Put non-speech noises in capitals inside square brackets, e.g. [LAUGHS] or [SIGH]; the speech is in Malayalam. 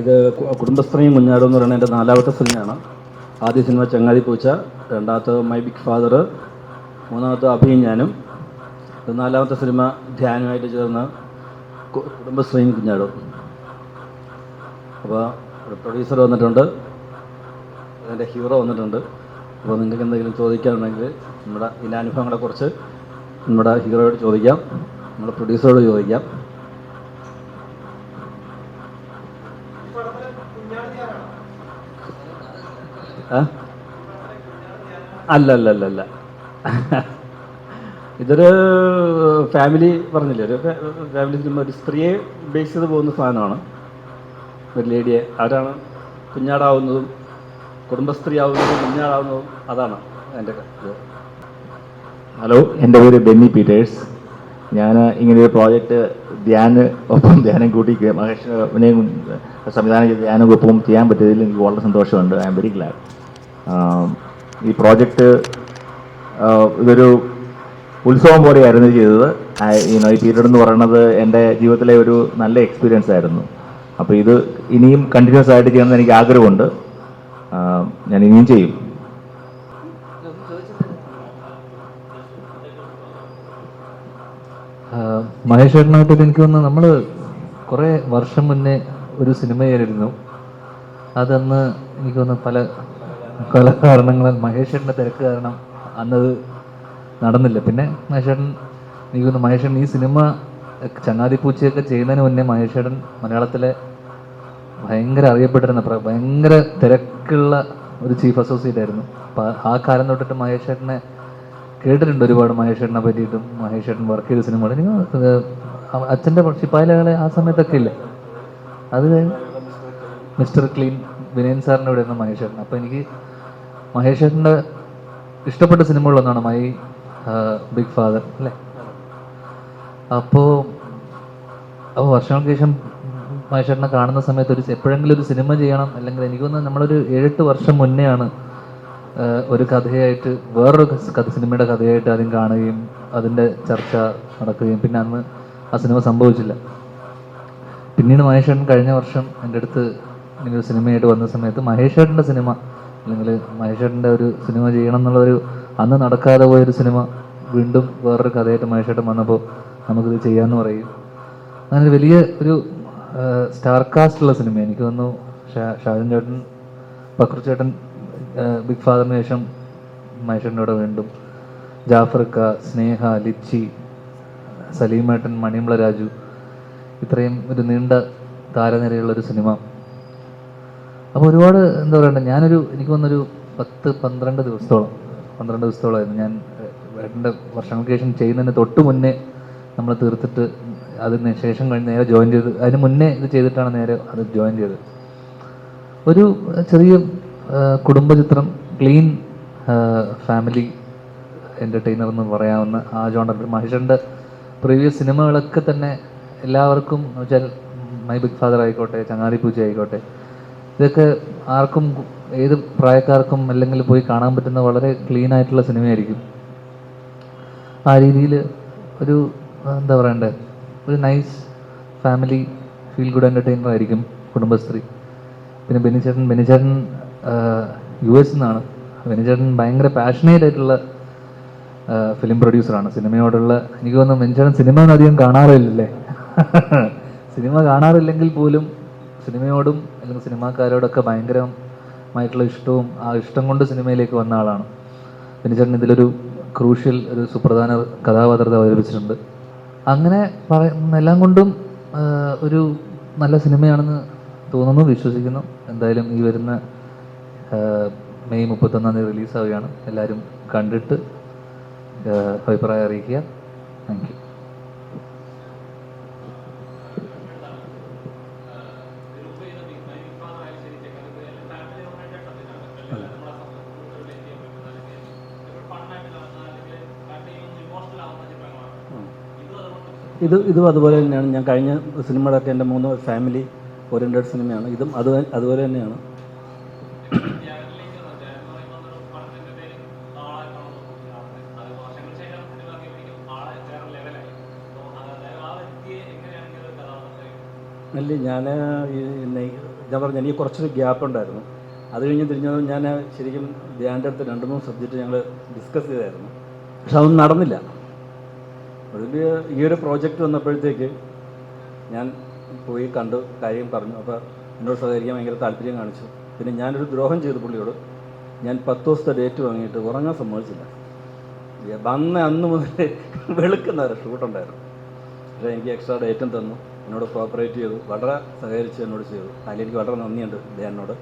ഇത് കുടുംബശ്രീയും കുഞ്ഞാടും എന്ന് പറയുന്നത് എന്റെ നാലാമത്തെ സിനിമയാണ്. ആദ്യ സിനിമ ചങ്ങാതി പൂച്ച രണ്ടാമത്തെ മൈ ബിഗ് ഫാദർ മൂന്നാമത്തെ അഭിയും ഞാനും. നാലാമത്തെ സിനിമ ധ്യാനുമായിട്ട് ചേർന്ന് കുടുംബശ്രീയും കുഞ്ഞാടും. അപ്പോൾ പ്രൊഡ്യൂസർ വന്നിട്ടുണ്ട്. എന്റെ ഹീറോ വന്നിട്ടുണ്ട്. അപ്പോൾ നിങ്ങൾക്ക് എന്തെങ്കിലും ചോദിക്കാനുണ്ടെങ്കിൽ നമ്മുടെ ഇതിന്റെ അനുഭവങ്ങളെക്കുറിച്ച് നമ്മുടെ ഹീറോയോട് ചോദിക്കാം. നമ്മുടെ പ്രൊഡ്യൂസറോട് ചോദിക്കാം. ആ? അല്ല അല്ല അല്ല അല്ല ഇതൊരു ഫാമിലി പറഞ്ഞില്ലേ? ഒരു ഫാമിലി സിനിമ. ഒരു സ്ത്രീയെ ബേസ് ചെയ്ത് പോകുന്ന സാധനമാണ്. ഒരു ലേഡിയെ. അവരാണ് കുഞ്ഞാടാവുന്നതും കുടുംബസ്ത്രീ ആവുന്നതും കുഞ്ഞാടാവുന്നതും അതാണ് എന്റെ ഹലോ എന്റെ പേര് ബെന്നി പീറ്റേഴ്സ്. ഞാൻ ഇങ്ങനെ ഒരു പ്രോജക്റ്റ് ധ്യാന് ഒപ്പം ധ്യാനം കൂട്ടി മഹേഷിനെയും സംവിധാനം ചെയ്ത് ധ്യാനം ഒപ്പം ചെയ്യാൻ പറ്റിയതിൽ എനിക്ക് വളരെ സന്തോഷമുണ്ട്. ഐ എം വെരി ഗ്ലാഡ് ഈ പ്രോജക്റ്റ് ഇതൊരു ഉത്സവം പോലെയായിരുന്നു ചെയ്തത്. ഈ ഈ പീരീഡ് എന്ന് പറയുന്നത് എന്റെ ജീവിതത്തിലെ ഒരു നല്ല എക്സ്പീരിയൻസ് ആയിരുന്നു. അപ്പോൾ ഇത് ഇനിയും കണ്ടിന്യൂസ് ആയിട്ട് ചെയ്യണമെന്ന് എനിക്ക് ആഗ്രഹമുണ്ട്. ഞാൻ ഇനിയും ചെയ്യും. മഹേഷ് ഏട്ടനായിട്ട് എനിക്ക് തോന്നുന്നു നമ്മൾ കുറേ വർഷം മുന്നേ ഒരു സിനിമയായിരുന്നു അതന്ന് എനിക്ക് തോന്നുന്നു പല പല കാരണങ്ങളാൽ മഹേഷ് ഏട്ടന്റെ തിരക്ക് കാരണം അന്നത് നടന്നില്ല. പിന്നെ ഏട്ടൻ എനിക്ക് തോന്നുന്നു ഏട്ടൻ ഈ സിനിമ ചങ്ങാതിപ്പൂച്ചയൊക്കെ ചെയ്യുന്നതിന് മുന്നേ ഏട്ടൻ മലയാളത്തിലെ ഭയങ്കര അറിയപ്പെട്ടിരുന്ന ഭയങ്കര തിരക്കുള്ള ഒരു ചീഫ് അസോസിയേറ്റ് ആയിരുന്നു. അപ്പം ആ കാലം തൊട്ടിട്ട് ഏട്ടനെ കേട്ടിട്ടുണ്ട് ഒരുപാട് മഹേഷ് ഏട്ടനെ പറ്റിയിട്ടും മഹേഷ് ഏട്ടൻ വർക്ക് ചെയ്ത സിനിമകൾ എനിക്ക് അച്ഛന്റെ ശിപ്പായിലകളെ ആ സമയത്തൊക്കെ ഇല്ല? അത് മിസ്റ്റർ ക്ലീൻ വിനയൻ സാറിന്റെ ഇവിടെ ഇരുന്ന മഹേഷ് ഏട്ടൻ അപ്പോൾ എനിക്ക് മഹേഷ് ഏട്ടന്റെ ഇഷ്ടപ്പെട്ട സിനിമകളൊന്നാണ് മൈ ബിഗ് ഫാദർ അല്ലേ? അപ്പോൾ അപ്പോൾ വർഷങ്ങൾക്ക് ശേഷം മഹേഷേട്ടനെ കാണുന്ന സമയത്ത് ഒരു എപ്പോഴെങ്കിലും ഒരു സിനിമ ചെയ്യണം. അല്ലെങ്കിൽ എനിക്ക് തോന്നുന്നു നമ്മളൊരു ഏഴെട്ട് വർഷം മുന്നേയാണ് ആഹ്, ഒരു കഥയായിട്ട് വേറൊരു കഥ- സിനിമയുടെ കഥയായിട്ട് ആദ്യം കാണുകയും അതിന്റെ ചർച്ച നടക്കുകയും. പിന്നെ അന്ന് ആ സിനിമ സംഭവിച്ചില്ല. പിന്നീട് മഹേഷേട്ടൻ കഴിഞ്ഞ വർഷം എന്റെ അടുത്ത് ഇങ്ങനെ ഒരു സിനിമയായിട്ട് വന്ന സമയത്ത് മഹേഷേട്ടന്റെ സിനിമ അല്ലെങ്കിൽ മഹേഷേട്ടന്റെ ഒരു സിനിമ ചെയ്യണം എന്നുള്ളൊരു അന്ന് നടക്കാതെ പോയൊരു സിനിമ വീണ്ടും വേറൊരു കഥയായിട്ട് മഹേഷേട്ടൻ വന്നപ്പോൾ നമുക്കിത് ചെയ്യാമെന്ന് പറയും. അങ്ങനെ വലിയ ഒരു സ്റ്റാർ കാസ്റ്റുള്ള സിനിമ എനിക്ക് തോന്നുന്നു ഷാജൻ ചേട്ടൻ പക്രു ചേട്ടൻ ബിഗ് ഫാദറിന് ശേഷം മനുഷ്യന്റെ കൂടെ വീണ്ടും ജാഫർക്ക സ്നേഹ ലിച്ചി സലീമേട്ടൻ മണിമള രാജു ഇത്രയും ഒരു നീണ്ട താരനിരയുള്ള ഒരു സിനിമ. അപ്പോൾ ഒരുപാട് എന്താ പറയണ്ടേ ഞാനൊരു എനിക്ക് വന്നൊരു പത്ത് പന്ത്രണ്ട് ദിവസത്തോളം പന്ത്രണ്ട് ദിവസത്തോളമായിരുന്നു. ഞാൻ ഏട്ടന്റെ വർഷങ്ങൾക്ക് ശേഷം ചെയ്യുന്നതിന് തൊട്ട് മുന്നേ നമ്മൾ തീർത്തിട്ട് അതിന് ശേഷം കഴിഞ്ഞ് നേരെ ജോയിൻ ചെയ്ത് അതിന് മുന്നേ ഇത് ചെയ്തിട്ടാണ് നേരെ അത് ജോയിൻ ചെയ്തത്. ഒരു ചെറിയ കുടുംബചിത്രം ക്ലീൻ ഫാമിലി എന്റർടൈനർ എന്ന് പറയാവുന്ന ആ ജോണ്ടർ മഹേഷന്റെ പ്രീവിയസ് സിനിമകളൊക്കെ തന്നെ എല്ലാവർക്കും വെച്ചാൽ മൈ ബിഗ് ഫാദർ ആയിക്കോട്ടെ ചങ്ങാതി പൂജ ആയിക്കോട്ടെ ഇതൊക്കെ ആർക്കും ഏത് പ്രായക്കാർക്കും അല്ലെങ്കിൽ പോയി കാണാൻ പറ്റുന്ന വളരെ ക്ലീൻ ആയിട്ടുള്ള സിനിമയായിരിക്കും. ആ രീതിയിൽ ഒരു എന്താ പറയണ്ടേ ഒരു nice family feel good entertainer ആയിരിക്കും കുടുംബശ്രീ. പിന്നെ ബെനിച്ചേട്ടൻ ബെനിച്ചേട്ടൻ യു എസ് നിന്നാണ് ബെനിച്ചേട്ടൻ ഭയങ്കര പാഷനേറ്റ് ആയിട്ടുള്ള ഫിലിം പ്രൊഡ്യൂസറാണ് സിനിമയോടുള്ള എനിക്ക് തോന്നുന്നു ബെനിച്ചേട്ടൻ സിനിമ അധികം കാണാറില്ലല്ലേ? [LAUGHS] സിനിമ കാണാറില്ലെങ്കിൽ പോലും സിനിമയോടും അല്ലെങ്കിൽ സിനിമാക്കാരോടൊക്കെ ഭയങ്കരമായിട്ടുള്ള ഇഷ്ടവും ആ ഇഷ്ടം കൊണ്ട് സിനിമയിലേക്ക് വന്ന ആളാണ്. ബെനിച്ചേട്ടൻ ഇതിലൊരു ക്രൂഷ്യൽ ഒരു സുപ്രധാന കഥാപാത്രത്തെ അവതരിപ്പിച്ചിട്ടുണ്ട്. അങ്ങനെ പറയുന്ന എല്ലാം കൊണ്ടും ഒരു നല്ല സിനിമയാണെന്ന് തോന്നുന്നു വിശ്വസിക്കുന്നു. എന്തായാലും ഈ വരുന്ന മെയ് മുപ്പത്തൊന്നാം തീയതി റിലീസാവുകയാണ്. എല്ലാവരും കണ്ടിട്ട് അഭിപ്രായം അറിയിക്കുക. താങ്ക് യു ഇത് ഇതും അതുപോലെ തന്നെയാണ്. ഞാൻ കഴിഞ്ഞ സിനിമകളൊക്കെ എന്റെ മൂന്ന് ഫാമിലി ഓറിയന്റഡ് സിനിമയാണ്. ഇതും അത് അതുപോലെ തന്നെയാണ്. അല്ല ഞാൻ ഞാൻ പറഞ്ഞു എനിക്ക് കുറച്ചൊരു ഗ്യാപ്പ് ഉണ്ടായിരുന്നു. അത് കഴിഞ്ഞ് തിരിഞ്ഞത് ഞാൻ ശരിക്കും ധ്യാന്റെ അടുത്ത് രണ്ട് മൂന്ന് സബ്ജക്റ്റ് ഞങ്ങൾ ഡിസ്കസ് ചെയ്തായിരുന്നു. പക്ഷെ അതൊന്നും നടന്നില്ല. അതിൽ ഈ ഒരു പ്രോജക്റ്റ് വന്നപ്പോഴത്തേക്ക് ഞാൻ പോയി കണ്ടു കാര്യം പറഞ്ഞു. അപ്പോൾ എന്നോട് സഹകരിക്കാൻ ഭയങ്കര താല്പര്യം കാണിച്ചു. പിന്നെ ഞാനൊരു ദ്രോഹം ചെയ്തു പുള്ളിയോട് ഞാൻ പത്ത് ദിവസത്തെ ഡേറ്റ് വാങ്ങിയിട്ട് ഉറങ്ങാൻ സമ്മതിച്ചില്ല. വന്ന അന്ന് മുതൽ വെളുക്കുന്നവരെ ഷൂട്ടുണ്ടായിരുന്നു പക്ഷേ എനിക്ക് എക്സ്ട്രാ ഡേറ്റും തന്നു. എന്നോട് കോപ്പറേറ്റ് ചെയ്തു. വളരെ സഹകരിച്ച് എന്നോട് ചെയ്തു. അതിലെനിക്ക് വളരെ നന്ദിയുണ്ട് ധ്യാനോട്